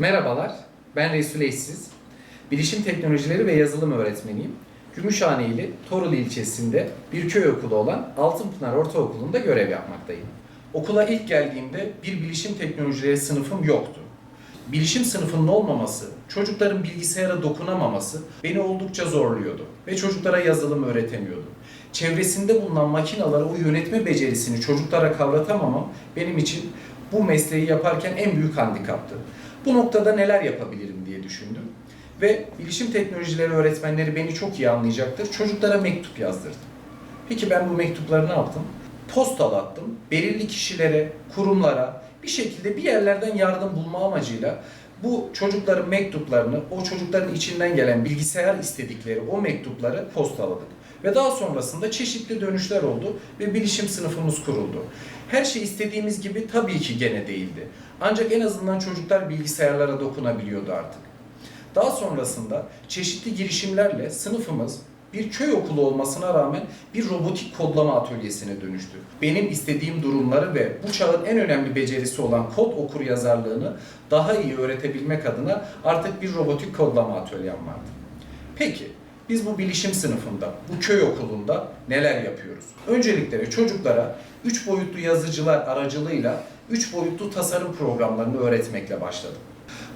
Merhabalar, ben Resul Eşsiz. Bilişim Teknolojileri ve Yazılım öğretmeniyim. Gümüşhaneli Torul ilçesinde bir köy okulu olan Altınpınar Ortaokulu'nda görev yapmaktayım. Okula ilk geldiğimde bir bilişim teknolojileri sınıfım yoktu. Bilişim sınıfının olmaması, çocukların bilgisayara dokunamaması beni oldukça zorluyordu ve çocuklara yazılım öğretemiyordum. Çevresinde bulunan makinalara o yönetme becerisini çocuklara kavratamamam benim için bu mesleği yaparken en büyük handikaptı. Bu noktada neler yapabilirim diye düşündüm. Ve bilişim teknolojileri öğretmenleri beni çok iyi anlayacaktır. Çocuklara mektup yazdırdım. Peki ben bu mektupları ne yaptım? Postalattım. Belirli kişilere, kurumlara bir şekilde bir yerlerden yardım bulma amacıyla bu çocukların mektuplarını, o çocukların içinden gelen bilgisayar istedikleri o mektupları postaladık. Ve daha sonrasında çeşitli dönüşler oldu ve bilişim sınıfımız kuruldu. Her şey istediğimiz gibi tabii ki gene değildi. Ancak en azından çocuklar bilgisayarlara dokunabiliyordu artık. Daha sonrasında çeşitli girişimlerle sınıfımız bir köy okulu olmasına rağmen bir robotik kodlama atölyesine dönüştü. Benim istediğim durumları ve bu çağın en önemli becerisi olan kod okur yazarlığını daha iyi öğretebilmek adına artık bir robotik kodlama atölyem vardı. Peki biz bu bilişim sınıfında, bu köy okulunda neler yapıyoruz? Öncelikle çocuklara 3 boyutlu yazıcılar aracılığıyla 3 boyutlu tasarım programlarını öğretmekle başladım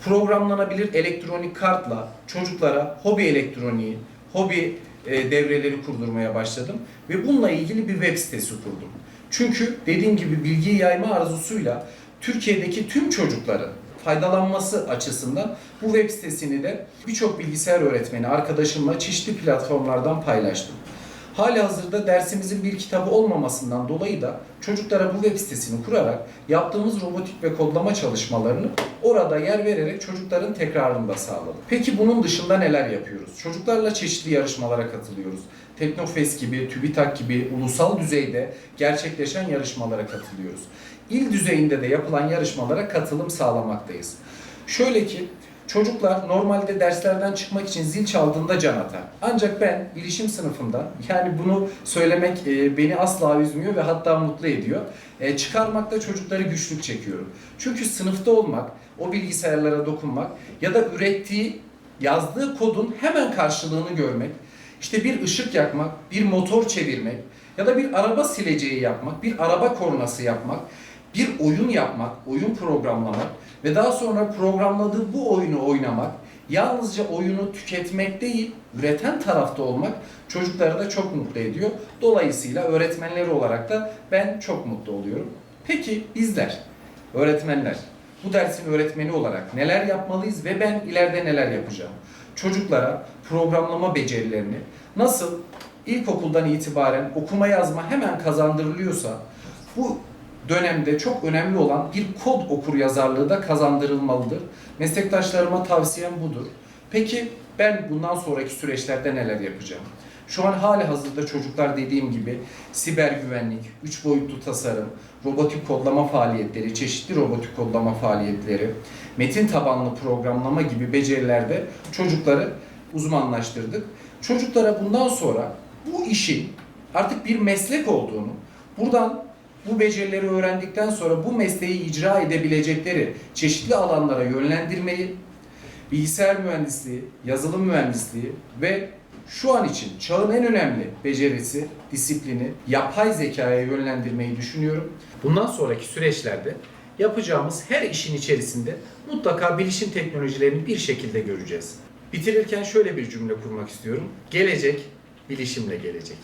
programlanabilir elektronik kartla çocuklara hobi elektroniği, hobi e, devreleri kurdurmaya başladım ve bununla ilgili bir web sitesi kurdum. Çünkü dediğim gibi bilgiyi yayma arzusuyla Türkiye'deki tüm çocukların faydalanması açısından bu web sitesini de birçok bilgisayar öğretmeni arkadaşımla çeşitli platformlardan paylaştım. Hali hazırda dersimizin bir kitabı olmamasından dolayı da çocuklara bu web sitesini kurarak yaptığımız robotik ve kodlama çalışmalarını orada yer vererek çocukların tekrarını da sağladık. Peki bunun dışında neler yapıyoruz? Çocuklarla çeşitli yarışmalara katılıyoruz. Teknofest gibi, TÜBİTAK gibi ulusal düzeyde gerçekleşen yarışmalara katılıyoruz. İl düzeyinde de yapılan yarışmalara katılım sağlamaktayız. Şöyle ki Çocuklar normalde derslerden çıkmak için zil çaldığında can atar. Ancak ben bilişim sınıfında yani bunu söylemek e, beni asla üzmüyor ve hatta mutlu ediyor. E, çıkarmakta çocukları güçlük çekiyorum. Çünkü sınıfta olmak, o bilgisayarlara dokunmak ya da ürettiği, yazdığı kodun hemen karşılığını görmek, işte bir ışık yakmak, bir motor çevirmek ya da bir araba sileceği yapmak, bir araba kornası yapmak bir oyun yapmak, oyun programlamak ve daha sonra programladığı bu oyunu oynamak, yalnızca oyunu tüketmek değil, üreten tarafta olmak çocukları da çok mutlu ediyor. Dolayısıyla öğretmenleri olarak da ben çok mutlu oluyorum. Peki bizler, öğretmenler, bu dersin öğretmeni olarak neler yapmalıyız ve ben ileride neler yapacağım? Çocuklara programlama becerilerini nasıl ilkokuldan itibaren okuma yazma hemen kazandırılıyorsa bu dönemde çok önemli olan bir kod okur yazarlığı da kazandırılmalıdır. Meslektaşlarıma tavsiyem budur. Peki ben bundan sonraki süreçlerde neler yapacağım? Şu an hali hazırda çocuklar dediğim gibi siber güvenlik, 3 boyutlu tasarım, robotik kodlama faaliyetleri, çeşitli robotik kodlama faaliyetleri, metin tabanlı programlama gibi becerilerde çocukları uzmanlaştırdık. Çocuklara bundan sonra bu işin artık bir meslek olduğunu, buradan bu becerileri öğrendikten sonra bu mesleği icra edebilecekleri çeşitli alanlara yönlendirmeyi, bilgisayar mühendisliği, yazılım mühendisliği ve şu an için çağın en önemli becerisi, disiplini yapay zekaya yönlendirmeyi düşünüyorum. Bundan sonraki süreçlerde yapacağımız her işin içerisinde mutlaka bilişim teknolojilerini bir şekilde göreceğiz. Bitirirken şöyle bir cümle kurmak istiyorum. Gelecek bilişimle gelecek.